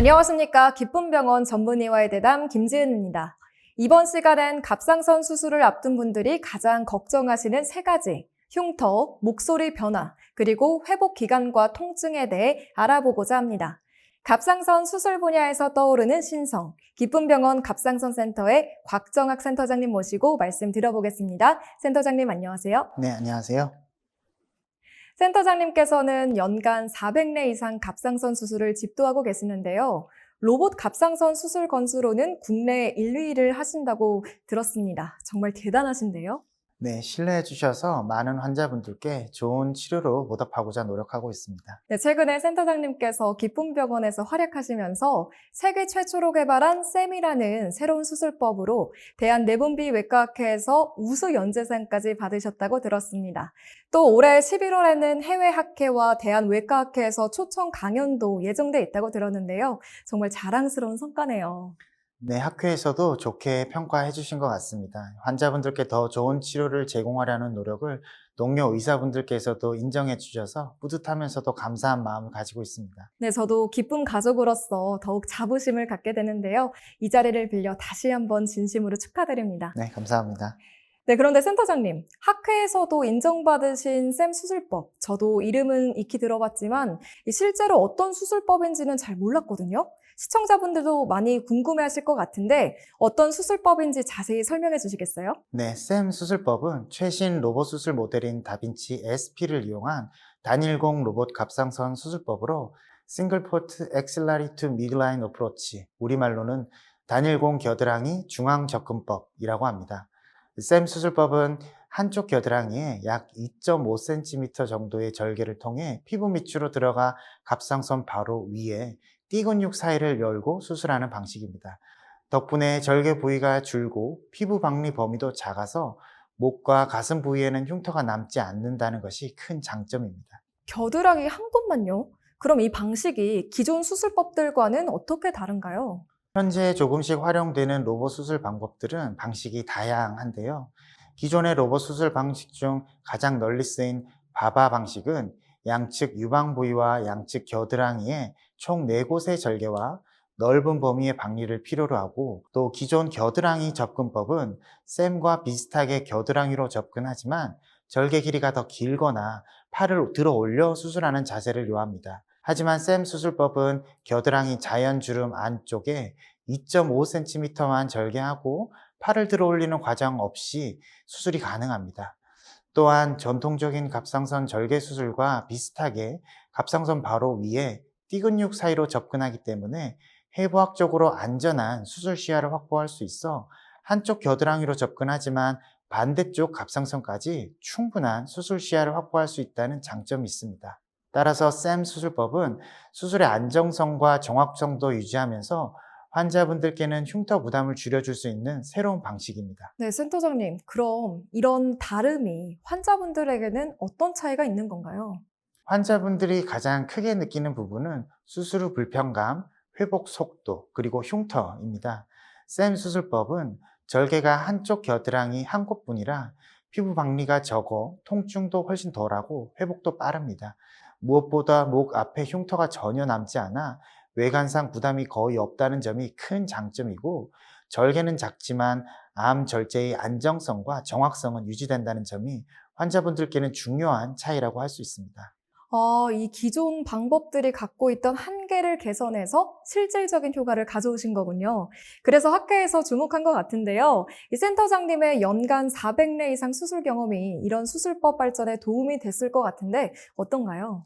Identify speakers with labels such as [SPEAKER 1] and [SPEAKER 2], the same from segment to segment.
[SPEAKER 1] 안녕하십니까. 기쁨병원 전문의와의 대담 김지은입니다. 이번 시간엔 갑상선 수술을 앞둔 분들이 가장 걱정하시는 세 가지, 흉터, 목소리 변화, 그리고 회복 기간과 통증에 대해 알아보고자 합니다. 갑상선 수술 분야에서 떠오르는 신성, 기쁨병원 갑상선 센터의 곽정학 센터장님 모시고 말씀 드려보겠습니다. 센터장님 안녕하세요.
[SPEAKER 2] 네, 안녕하세요.
[SPEAKER 1] 센터장님께서는 연간 400례 이상 갑상선 수술을 집도하고 계시는데요. 로봇 갑상선 수술 건수로는 국내 1, 2위를 하신다고 들었습니다. 정말 대단하신데요.
[SPEAKER 2] 네, 신뢰해 주셔서 많은 환자분들께 좋은 치료로 보답하고자 노력하고 있습니다.
[SPEAKER 1] 네, 최근에 센터장님께서 기쁨병원에서 활약하시면서 세계 최초로 개발한 쌤이라는 새로운 수술법으로 대한 내분비 외과학회에서 우수 연재상까지 받으셨다고 들었습니다. 또 올해 11월에는 해외 학회와 대한 외과학회에서 초청 강연도 예정돼 있다고 들었는데요. 정말 자랑스러운 성과네요.
[SPEAKER 2] 네, 학회에서도 좋게 평가해 주신 것 같습니다. 환자분들께 더 좋은 치료를 제공하려는 노력을 동료 의사분들께서도 인정해 주셔서 뿌듯하면서도 감사한 마음을 가지고 있습니다.
[SPEAKER 1] 네, 저도 기쁨 가족으로서 더욱 자부심을 갖게 되는데요. 이 자리를 빌려 다시 한번 진심으로 축하드립니다.
[SPEAKER 2] 네, 감사합니다.
[SPEAKER 1] 네, 그런데 센터장님, 학회에서도 인정받으신 쌤 수술법, 저도 이름은 익히 들어봤지만 이 실제로 어떤 수술법인지는 잘 몰랐거든요. 시청자분들도 많이 궁금해 하실 것 같은데 어떤 수술법인지 자세히 설명해 주시겠어요?
[SPEAKER 2] 네, 쌤 수술법은 최신 로봇 수술 모델인 다빈치 SP를 이용한 단일공 로봇 갑상선 수술법으로 싱글 포트 엑셀라리 투 미드라인 어프로치, 우리말로는 단일공 겨드랑이 중앙 접근법이라고 합니다. 쌤 수술법은 한쪽 겨드랑이에 약 2.5cm 정도의 절개를 통해 피부 밑으로 들어가 갑상선 바로 위에 띠근육 사이를 열고 수술하는 방식입니다. 덕분에 절개 부위가 줄고 피부 박리 범위도 작아서 목과 가슴 부위에는 흉터가 남지 않는다는 것이 큰 장점입니다.
[SPEAKER 1] 겨드랑이 한 곳만요? 그럼 이 방식이 기존 수술법들과는 어떻게 다른가요?
[SPEAKER 2] 현재 조금씩 활용되는 로봇 수술 방법들은 방식이 다양한데요. 기존의 로봇 수술 방식 중 가장 널리 쓰인 바바 방식은 양측 유방 부위와 양측 겨드랑이에 총 4곳의 절개와 넓은 범위의 박리를 필요로 하고 또 기존 겨드랑이 접근법은 쌤과 비슷하게 겨드랑이로 접근하지만 절개 길이가 더 길거나 팔을 들어 올려 수술하는 자세를 요합니다. 하지만 쌤 수술법은 겨드랑이 자연주름 안쪽에 2.5cm만 절개하고 팔을 들어 올리는 과정 없이 수술이 가능합니다. 또한 전통적인 갑상선 절개 수술과 비슷하게 갑상선 바로 위에 띠근육 사이로 접근하기 때문에 해부학적으로 안전한 수술 시야를 확보할 수 있어 한쪽 겨드랑이로 접근하지만 반대쪽 갑상선까지 충분한 수술 시야를 확보할 수 있다는 장점이 있습니다. 따라서 쌤 수술법은 수술의 안정성과 정확성도 유지하면서 환자분들께는 흉터 부담을 줄여줄 수 있는 새로운 방식입니다.
[SPEAKER 1] 네, 센터장님, 그럼 이런 다름이 환자분들에게는 어떤 차이가 있는 건가요?
[SPEAKER 2] 환자분들이 가장 크게 느끼는 부분은 수술 후 불편감, 회복 속도, 그리고 흉터입니다. 쌤 수술법은 절개가 한쪽 겨드랑이 한 곳뿐이라 피부 박리가 적어 통증도 훨씬 덜하고 회복도 빠릅니다. 무엇보다 목 앞에 흉터가 전혀 남지 않아 외관상 부담이 거의 없다는 점이 큰 장점이고 절개는 작지만 암 절제의 안정성과 정확성은 유지된다는 점이 환자분들께는 중요한 차이라고 할 수 있습니다.
[SPEAKER 1] 아, 이 기존 방법들이 갖고 있던 한계를 개선해서 실질적인 효과를 가져오신 거군요. 그래서 학회에서 주목한 것 같은데요. 이 센터장님의 연간 400례 이상 수술 경험이 이런 수술법 발전에 도움이 됐을 것 같은데 어떤가요?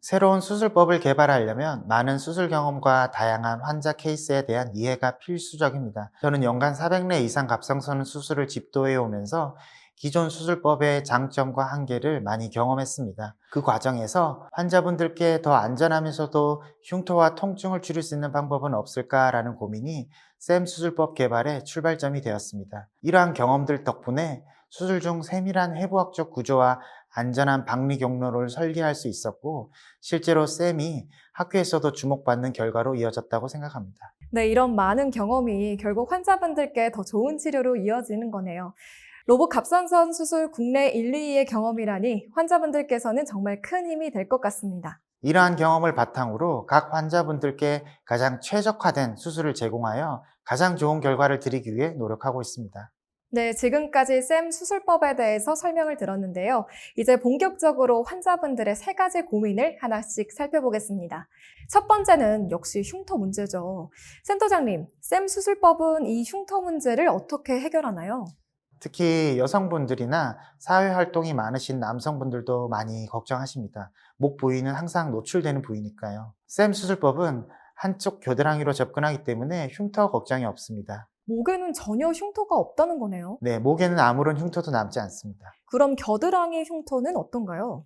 [SPEAKER 2] 새로운 수술법을 개발하려면 많은 수술 경험과 다양한 환자 케이스에 대한 이해가 필수적입니다. 저는 연간 400례 이상 갑상선 수술을 집도해 오면서 기존 수술법의 장점과 한계를 많이 경험했습니다. 그 과정에서 환자분들께 더 안전하면서도 흉터와 통증을 줄일 수 있는 방법은 없을까라는 고민이 쌤 수술법 개발의 출발점이 되었습니다. 이러한 경험들 덕분에 수술 중 세밀한 해부학적 구조와 안전한 박리 경로를 설계할 수 있었고 실제로 쌤이 학회에서도 주목받는 결과로 이어졌다고 생각합니다.
[SPEAKER 1] 네, 이런 많은 경험이 결국 환자분들께 더 좋은 치료로 이어지는 거네요. 로봇 갑상선 수술 국내 1, 2위의 경험이라니 환자분들께서는 정말 큰 힘이 될 것 같습니다.
[SPEAKER 2] 이러한 경험을 바탕으로 각 환자분들께 가장 최적화된 수술을 제공하여 가장 좋은 결과를 드리기 위해 노력하고 있습니다.
[SPEAKER 1] 네, 지금까지 쌤 수술법에 대해서 설명을 들었는데요. 이제 본격적으로 환자분들의 세 가지 고민을 하나씩 살펴보겠습니다. 첫 번째는 역시 흉터 문제죠. 센터장님, 쌤 수술법은 이 흉터 문제를 어떻게 해결하나요?
[SPEAKER 2] 특히 여성분들이나 사회 활동이 많으신 남성분들도 많이 걱정하십니다. 목 부위는 항상 노출되는 부위니까요. 쌤 수술법은 한쪽 겨드랑이로 접근하기 때문에 흉터 걱정이 없습니다.
[SPEAKER 1] 목에는 전혀 흉터가 없다는 거네요.
[SPEAKER 2] 네, 목에는 아무런 흉터도 남지 않습니다.
[SPEAKER 1] 그럼 겨드랑이 흉터는 어떤가요?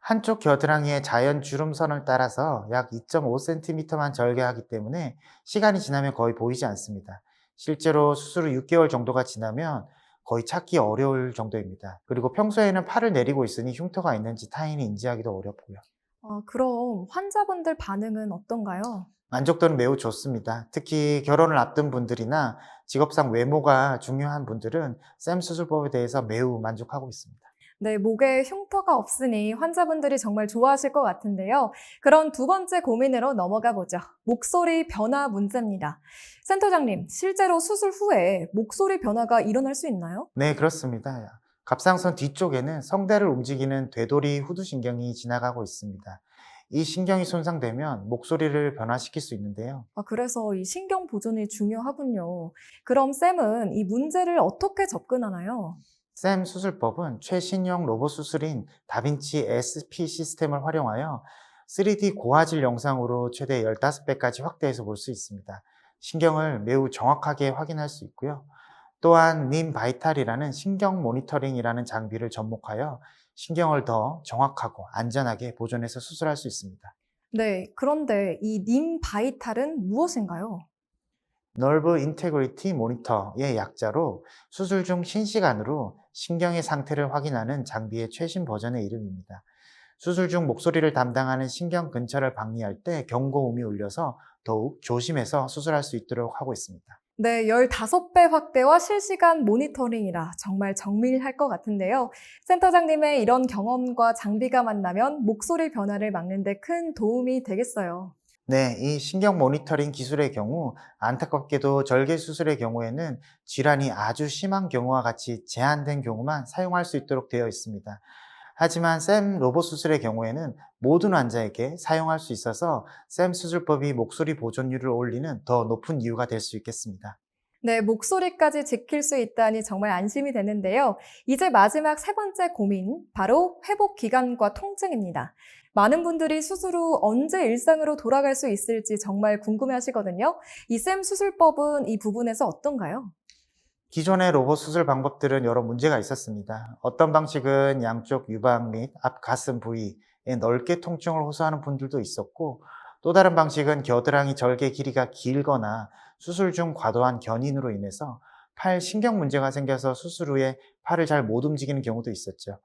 [SPEAKER 2] 한쪽 겨드랑이의 자연 주름선을 따라서 약 2.5cm만 절개하기 때문에 시간이 지나면 거의 보이지 않습니다. 실제로 수술 후 6개월 정도가 지나면 거의 찾기 어려울 정도입니다. 그리고 평소에는 팔을 내리고 있으니 흉터가 있는지 타인이 인지하기도 어렵고요.
[SPEAKER 1] 아, 그럼 환자분들 반응은 어떤가요?
[SPEAKER 2] 만족도는 매우 좋습니다. 특히 결혼을 앞둔 분들이나 직업상 외모가 중요한 분들은 쌤 수술법에 대해서 매우 만족하고 있습니다.
[SPEAKER 1] 네, 목에 흉터가 없으니 환자분들이 정말 좋아하실 것 같은데요. 그런 두 번째 고민으로 넘어가 보죠. 목소리 변화 문제입니다. 센터장님, 실제로 수술 후에 목소리 변화가 일어날 수 있나요?
[SPEAKER 2] 네, 그렇습니다. 갑상선 뒤쪽에는 성대를 움직이는 되돌이 후두신경이 지나가고 있습니다. 이 신경이 손상되면 목소리를 변화시킬 수 있는데요.
[SPEAKER 1] 아, 그래서 이 신경 보존이 중요하군요. 그럼 쌤은 이 문제를 어떻게 접근하나요?
[SPEAKER 2] 쌤 수술법은 최신형 로봇 수술인 다빈치 SP 시스템을 활용하여 3D 고화질 영상으로 최대 15배까지 확대해서 볼 수 있습니다. 신경을 매우 정확하게 확인할 수 있고요. 또한 님 바이탈이라는 신경 모니터링이라는 장비를 접목하여 신경을 더 정확하고 안전하게 보존해서 수술할 수 있습니다.
[SPEAKER 1] 네, 그런데 이 님 바이탈은 무엇인가요?
[SPEAKER 2] Nerve Integrity Monitor의 약자로 수술 중 실시간으로 신경의 상태를 확인하는 장비의 최신 버전의 이름입니다. 수술 중 목소리를 담당하는 신경 근처를 방리할 때 경고음이 울려서 더욱 조심해서 수술할 수 있도록 하고 있습니다.
[SPEAKER 1] 네, 15배 확대와 실시간 모니터링이라 정말 정밀할 것 같은데요. 센터장님의 이런 경험과 장비가 만나면 목소리 변화를 막는 데 큰 도움이 되겠어요.
[SPEAKER 2] 네, 이 신경 모니터링 기술의 경우 안타깝게도 절개 수술의 경우에는 질환이 아주 심한 경우와 같이 제한된 경우만 사용할 수 있도록 되어 있습니다. 하지만 쌤 로봇 수술의 경우에는 모든 환자에게 사용할 수 있어서 쌤 수술법이 목소리 보존율을 올리는 더 높은 이유가 될 수 있겠습니다.
[SPEAKER 1] 네, 목소리까지 지킬 수 있다니 정말 안심이 되는데요. 이제 마지막 세 번째 고민, 바로 회복 기간과 통증입니다. 많은 분들이 수술 후 언제 일상으로 돌아갈 수 있을지 정말 궁금해 하시거든요. 이쌤 수술법은 이 부분에서 어떤가요?
[SPEAKER 2] 기존의 로봇 수술 방법들은 여러 문제가 있었습니다. 어떤 방식은 양쪽 유방 및 앞 가슴 부위에 넓게 통증을 호소하는 분들도 있었고, 또 다른 방식은 겨드랑이 절개 길이가 길거나 수술 중 과도한 견인으로 인해서 팔 신경 문제가 생겨서 수술 후에 팔을 잘 못 움직이는 경우도 있었죠.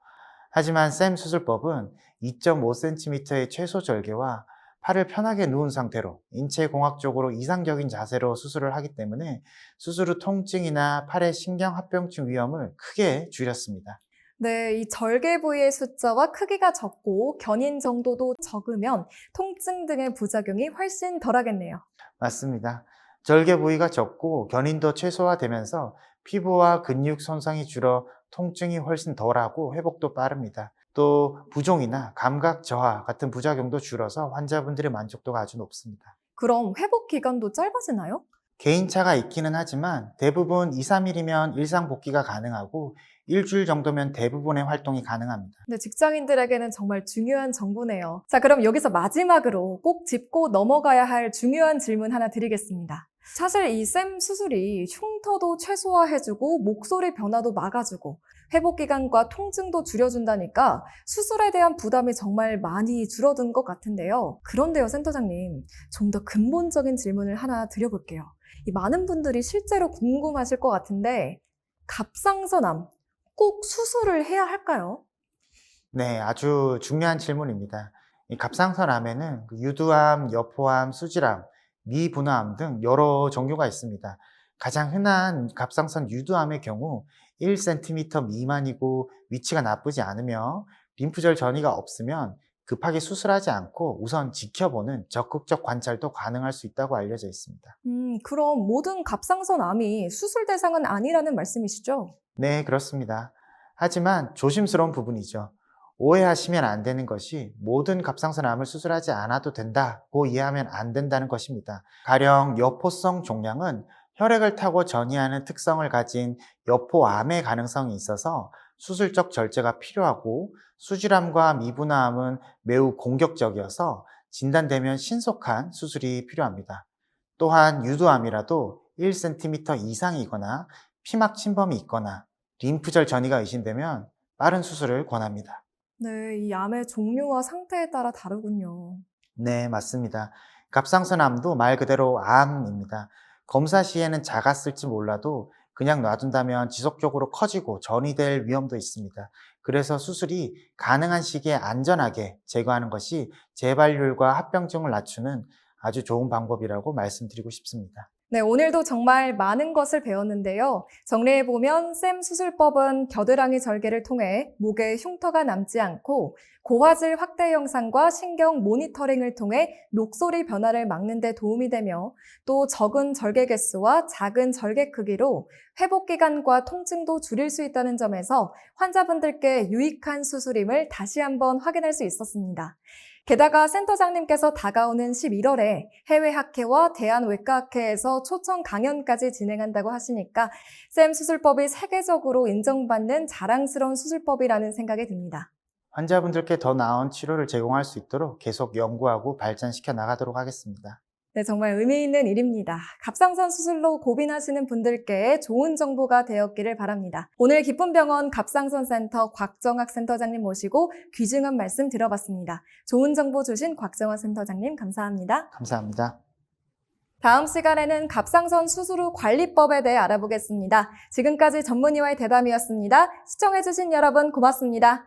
[SPEAKER 2] 하지만 쌤 수술법은 2.5cm의 최소 절개와 팔을 편하게 누운 상태로 인체공학적으로 이상적인 자세로 수술을 하기 때문에 수술 후 통증이나 팔의 신경합병증 위험을 크게 줄였습니다.
[SPEAKER 1] 네, 이 절개 부위의 숫자와 크기가 적고 견인 정도도 적으면 통증 등의 부작용이 훨씬 덜하겠네요.
[SPEAKER 2] 맞습니다. 절개 부위가 적고 견인도 최소화되면서 피부와 근육 손상이 줄어 통증이 훨씬 덜하고 회복도 빠릅니다. 또 부종이나 감각 저하 같은 부작용도 줄어서 환자분들의 만족도가 아주 높습니다.
[SPEAKER 1] 그럼 회복 기간도 짧아지나요?
[SPEAKER 2] 개인차가 있기는 하지만 대부분 2, 3일이면 일상 복귀가 가능하고 일주일 정도면 대부분의 활동이 가능합니다.
[SPEAKER 1] 네, 직장인들에게는 정말 중요한 정보네요. 자, 그럼 여기서 마지막으로 꼭 짚고 넘어가야 할 중요한 질문 하나 드리겠습니다. 사실 이 쌤 수술이 흉터도 최소화해주고 목소리 변화도 막아주고 회복 기간과 통증도 줄여준다니까 수술에 대한 부담이 정말 많이 줄어든 것 같은데요. 그런데요, 센터장님, 좀 더 근본적인 질문을 하나 드려볼게요. 이 많은 분들이 실제로 궁금하실 것 같은데 갑상선암 꼭 수술을 해야 할까요?
[SPEAKER 2] 네, 아주 중요한 질문입니다. 이 갑상선암에는 그 유두암, 여포암, 수질암, 미분화암 등 여러 종류가 있습니다. 가장 흔한 갑상선 유두암의 경우 1cm 미만이고 위치가 나쁘지 않으며 림프절 전이가 없으면 급하게 수술하지 않고 우선 지켜보는 적극적 관찰도 가능할 수 있다고 알려져 있습니다.
[SPEAKER 1] 음, 그럼 모든 갑상선 암이 수술 대상은 아니라는 말씀이시죠?
[SPEAKER 2] 네, 그렇습니다. 하지만 조심스러운 부분이죠. 오해하시면 안 되는 것이 모든 갑상선암을 수술하지 않아도 된다고 이해하면 안 된다는 것입니다. 가령 여포성 종양은 혈액을 타고 전이하는 특성을 가진 여포암의 가능성이 있어서 수술적 절제가 필요하고 수질암과 미분화암은 매우 공격적이어서 진단되면 신속한 수술이 필요합니다. 또한 유두암이라도 1cm 이상이거나 피막 침범이 있거나 림프절 전이가 의심되면 빠른 수술을 권합니다.
[SPEAKER 1] 네, 이 암의 종류와 상태에 따라 다르군요.
[SPEAKER 2] 네, 맞습니다. 갑상선암도 말 그대로 암입니다. 검사 시에는 작았을지 몰라도 그냥 놔둔다면 지속적으로 커지고 전이 될 위험도 있습니다. 그래서 수술이 가능한 시기에 안전하게 제거하는 것이 재발률과 합병증을 낮추는 아주 좋은 방법이라고 말씀드리고 싶습니다.
[SPEAKER 1] 네, 오늘도 정말 많은 것을 배웠는데요. 정리해보면 쌤 수술법은 겨드랑이 절개를 통해 목에 흉터가 남지 않고 고화질 확대 영상과 신경 모니터링을 통해 녹소리 변화를 막는 데 도움이 되며 또 적은 절개 개수와 작은 절개 크기로 회복 기간과 통증도 줄일 수 있다는 점에서 환자분들께 유익한 수술임을 다시 한번 확인할 수 있었습니다. 게다가 센터장님께서 다가오는 11월에 해외 학회와 대한 외과학회에서 초청 강연까지 진행한다고 하시니까 쌤 수술법이 세계적으로 인정받는 자랑스러운 수술법이라는 생각이 듭니다.
[SPEAKER 2] 환자분들께 더 나은 치료를 제공할 수 있도록 계속 연구하고 발전시켜 나가도록 하겠습니다.
[SPEAKER 1] 네, 정말 의미 있는 일입니다. 갑상선 수술로 고민하시는 분들께 좋은 정보가 되었기를 바랍니다. 오늘 기쁨병원 갑상선 센터 곽정학 센터장님 모시고 귀중한 말씀 들어봤습니다. 좋은 정보 주신 곽정학 센터장님 감사합니다.
[SPEAKER 2] 감사합니다.
[SPEAKER 1] 다음 시간에는 갑상선 수술 후 관리법에 대해 알아보겠습니다. 지금까지 전문의와의 대담이었습니다. 시청해주신 여러분 고맙습니다.